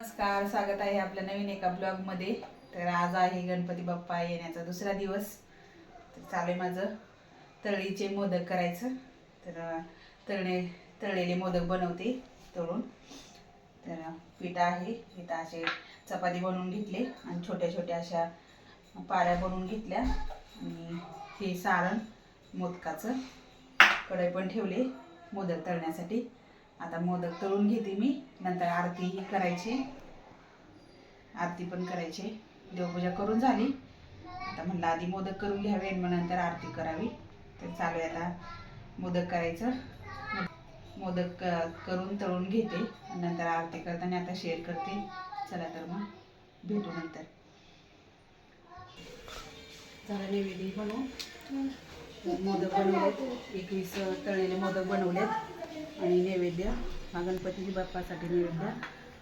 नमस्कार स्वागत आहे आपल्या नवीन एका ब्लॉगमध्ये तर आज आहे गणपती बाप्पा येण्याचा दुसरा दिवस. तर चालू आहे माझं तळीचे मोदक करायचं. तर तळणे तळलेले मोदक बनवते तळून. तर पिठा आहे पिठा असे चपाती बनवून घेतले आणि छोट्या छोट्या अशा पाऱ्या बनवून घेतल्या. आणि हे सारण मोदकाचं कढई पण ठेवले मोदक तळण्यासाठी. आता मोदक तळून घेते मी. नंतर आरतीही करायची. आरती पण करायची. देवपूजा करून झाली. आता म्हणलं आधी मोदक करून घ्यावे आणि मग नंतर आरती करावी. तर चालू आहे आता मोदक करायचं. मोदक क- करून तळून घेते. नंतर आरती करताना आता शेअर करते. चला तर मग भेटू नंतर. झालं नैवेद्य बनवू मोदक बनवलेत. एकवीस तळलेले मोदक बनवलेत. आणि नैवेद्य. हा गणपती बाप्पासाठी नैवेद्य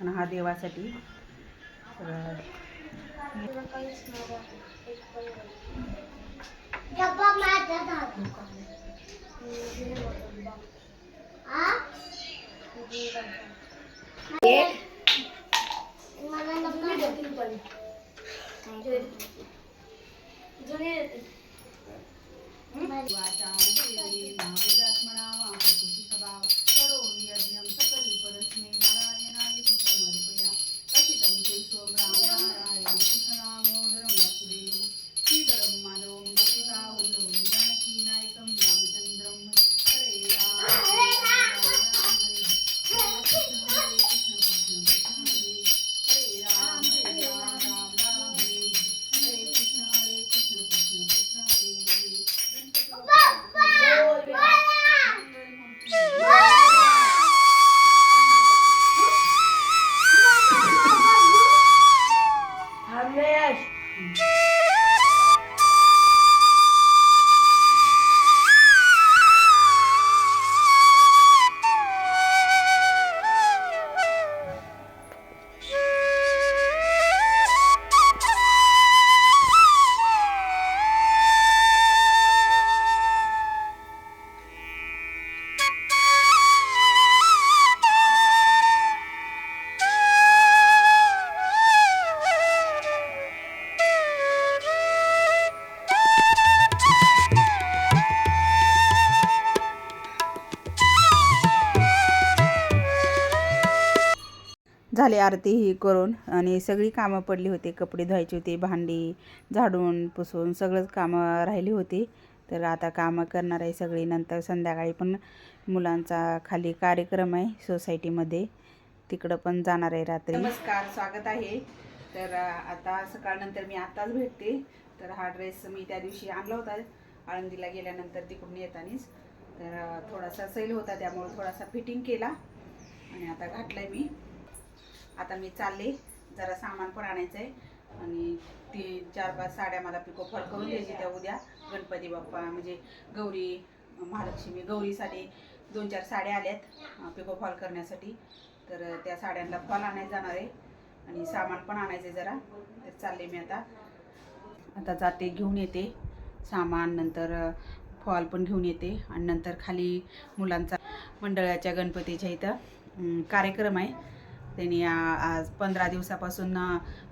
आणि हा देवासाठी. तर झाली आरती ही करून आणि सगळी कामं पडली होती. कपडे धुवायची होती भांडी झाडून पुसून सगळंच कामं राहिली होती. तर आता कामं करणार आहे सगळी. नंतर संध्याकाळी पण मुलांचा खाली कार्यक्रम आहे सोसायटीमध्ये. तिकडं पण जाणार आहे रात्री. नमस्कार स्वागत आहे. तर आता सकाळनंतर मी आताच भेटते. तर हा ड्रेस मी त्या दिवशी आणला होता. आळंदीला गेल्यानंतर तिकडून येतानीच. तर थोडासा सैल होता त्यामुळे थोडासा फिटिंग केला. आणि आता घातलाय मी. आता मी चालले. जरा सामान पण आणायचं आहे आणि तीन चार पाच साड्या मला पिको फॉल करून द्यायची त्या उद्या. गणपती बाप्पा म्हणजे गौरी महालक्ष्मी गौरीसाठी दोन चार साड्या आल्यात पिको फॉल करण्यासाठी. तर त्या साड्यांना फॉल आणायला जाणार आहे. आणि सामान पण आणायचं आहे जरा. तर चालले मी आता. आता जाते घेऊन येते. सामान नंतर फॉल पण घेऊन येते. आणि नंतर खाली मुलांचा मंडळाच्या गणपतीच्या इथं कार्यक्रम आहे. त्यांनी आज पंधरा दिवसापासून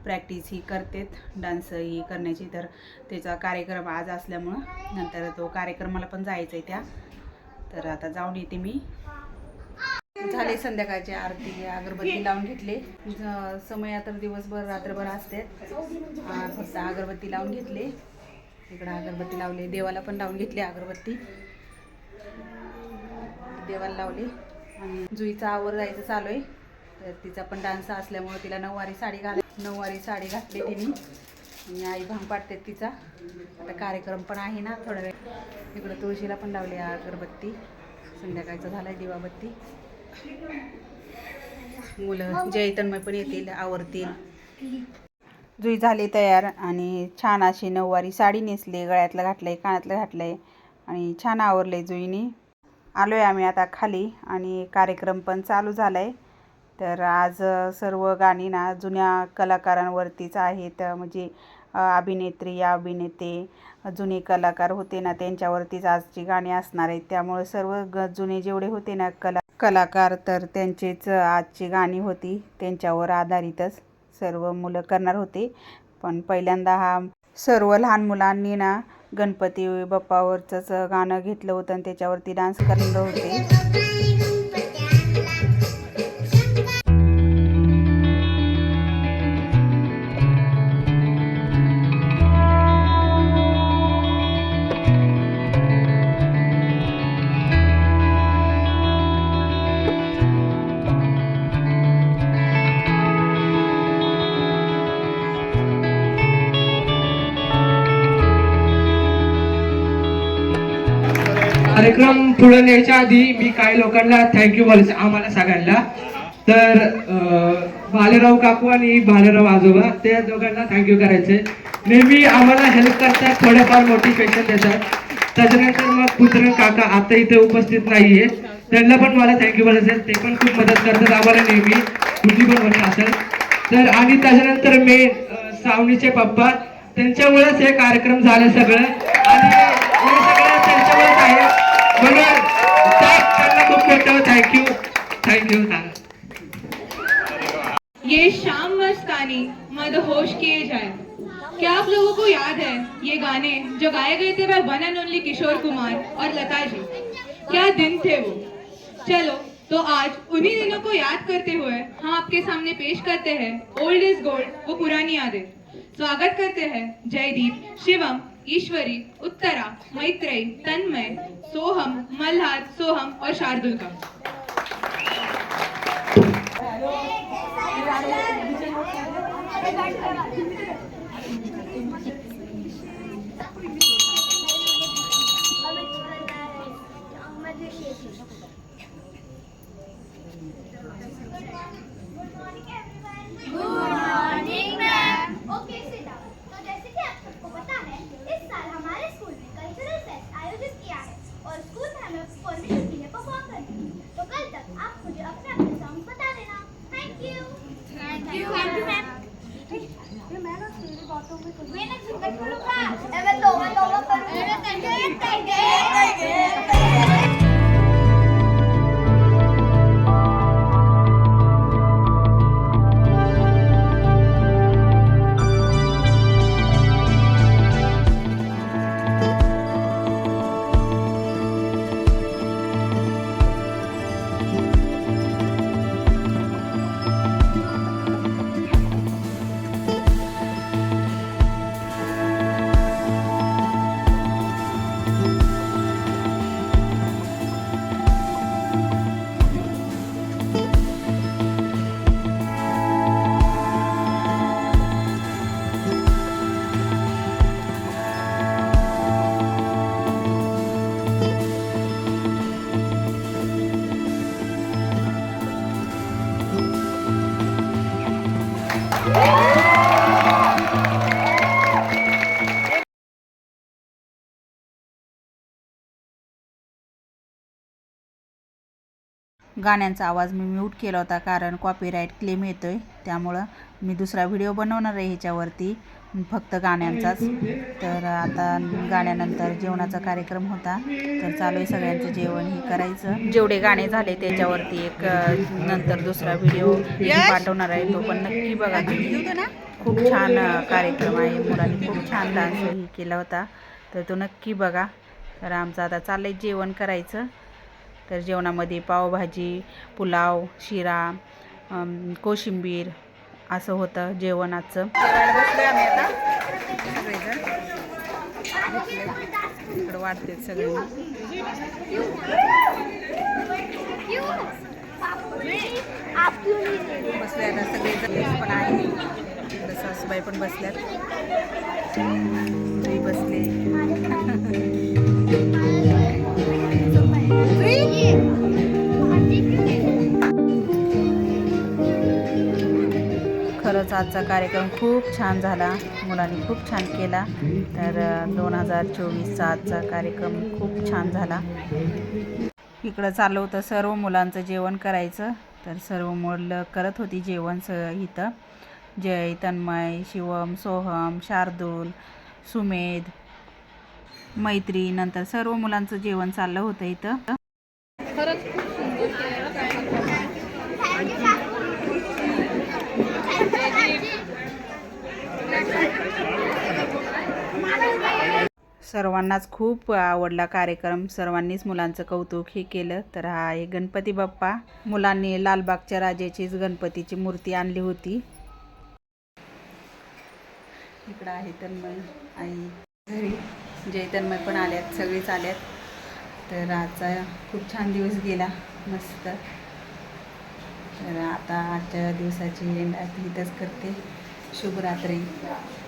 प्रॅक्टिस ही करतेत. डान्स ही करण्याची. तर त्याचा कार्यक्रम आज असल्यामुळं नंतर तो कार्यक्रमाला पण जायचं आहे त्या. तर आता जाऊन येते मी. झाले संध्याकाळची आरती अगरबत्ती लावून घेतले. समय तर दिवसभर रात्रभर असते. फक्त अगरबत्ती लावून घेतले. इकडं अगरबत्ती लावली. देवाला पण लावून घेतली अगरबत्ती. देवाला लावली. आणि जुईचा आवर जायचं चालू आहे. तर तिचा पण डान्स असल्यामुळे तिला नऊवारी साडी घाल नऊवारी साडी घातली तिने. आणि आई भांग पाडते तिचा. आता कार्यक्रम पण आहे ना थोडा वेळ. इकडं तुळशीला पण लावली अगरबत्ती. संध्याकाळचं झालं आहे दिवाबत्ती. मुलं जय तन्मय पण येतील आवरतील जुई झाली तयार आणि छान अशी नऊवारी साडी नेसली गळ्यातलं घातलंय कानातलं घातलंय. आणि छान आवरले जुईनी. आलोय आम्ही आता खाली आणि कार्यक्रम पण चालू झालाय. तर आज सर्व गाणी ना जुन्या कलाकारांवरतीच आहेत. म्हणजे अभिनेत्री या अभिनेते जुने कलाकार होते ना त्यांच्यावरतीच आजची गाणी असणार आहेत. त्यामुळे सर्व ग जुने जेवढे होते ना कला कलाकार तर त्यांचीच आजची गाणी होती. त्यांच्यावर आधारितच सर्व मुलं करणार होते. पण पहिल्यांदा हा सर्व लहान मुलांनी ना गणपती बाप्पावरचंच गाणं घेतलं होतं आणि त्याच्यावरती डान्स करणार होते. कार्यक्रम पुढे न्यायच्या आधी मी काही लोकांना थँक्यू बोलायचं आम्हाला सगळ्यांना तर भालेराव काकू आणि भालेराव आजोबा त्या दोघांना थँक्यू करायचे नेहमी आम्हाला हेल्प करतात थोडेफार मोटिवेशन देतात. त्याच्यानंतर मग पुत्र काका आता इथे उपस्थित नाहीये. त्यांना पण मला थँक्यू बोलायचं ते पण खूप मदत करतात आम्हाला नेहमी. कुठली पण गोष्ट असेल तर आणि त्याच्यानंतर मेन सावणीचे पप्पा. त्यांच्यामुळेच हे कार्यक्रम झाले सगळं. आणि सांगा ये शाम मस्तानी मदहोश किए जाए। क्या आप लोगों को याद है ये गाने जो गाए गए थे वह one and only Kishore Kumar और लता जी? क्या दिन थे वो? चलो तो आज उन्हीं दिनों को याद करते हुए हम आपके सामने पेश करते हैं ओल्ड इज़ गोल्ड वो पुरानी यादें। स्वागत करते हैं जयदीप, शिवम, ईश्वरी, उत्तरा, मैत्रेयी, तन्मय सोहम मल्हार सोहम और शार्दुल का। Win, nagsugat ko lupa. Ewan, doon, doon, doon. Ewan, doon, doon. गाण्यांचा आवाज मी म्यूट केला होता कारण कॉपीराईट क्लेम येतो आहे त्यामुळं मी दुसरा व्हिडिओ बनवणार आहे ह्याच्यावरती. फक्त गाण्यांचाच. तर आता गाण्यानंतर जेवणाचा कार्यक्रम होता. तर चालू आहे सगळ्यांचं जेवण. हे करायचं. जेवढे गाणे झाले त्याच्यावरती एक नंतर दुसरा व्हिडिओ पाठवणार आहे. तो पण नक्की बघा खूप छान कार्यक्रम आहे. मुलांनी खूप छान डान्स केला होता. तर तो नक्की बघा. तर आमचं आता चाललं आहे जेवण करायचं. तर जेवणामध्ये पावभाजी पुलाव शिरा कोशिंबीर असं होतं जेवणाचं. आजचं बसलोय आम्ही आता. इकडं वाढते सगळे आप क्यों नहीं दे रहे बसले आता सगळेजण. पण आहे. सासूबाई पण बसल्यात. मी बसले. खरंच आजचा कार्यक्रम खूप छान झाला. मुलांनी खूप छान केला. तर दोन हजार चोवीसचा आजचा कार्यक्रम खूप छान झाला. इकडं चाललं होतं सर्व मुलांचं जेवण करायचं. तर सर्व मुलं करत होती जेवण स इथं. जय तन्मय शिवम सोहम शार्दूल सुमेध मैत्री नंतर सर्व मुलांचं जेवण चाललं होतं इथं. खरंच खूप सुंदर सर्वांनाच खूप आवडला कार्यक्रम. सर्वांनीच मुलांचं कौतुक हे केलं. तर हा आहे गणपती बाप्पा. मुलांनी लालबागच्या राजाचीच गणपतीची मूर्ती आणली होती. इकडं आहे तन्मय आई घरी. जय तन्मय पण आल्यात सगळेच आल्यात. तर आजचा खूप छान दिवस गेला. मस्त. तर आता आजच्या दिवसाची एंड इथंच करते. Deixa eu burar.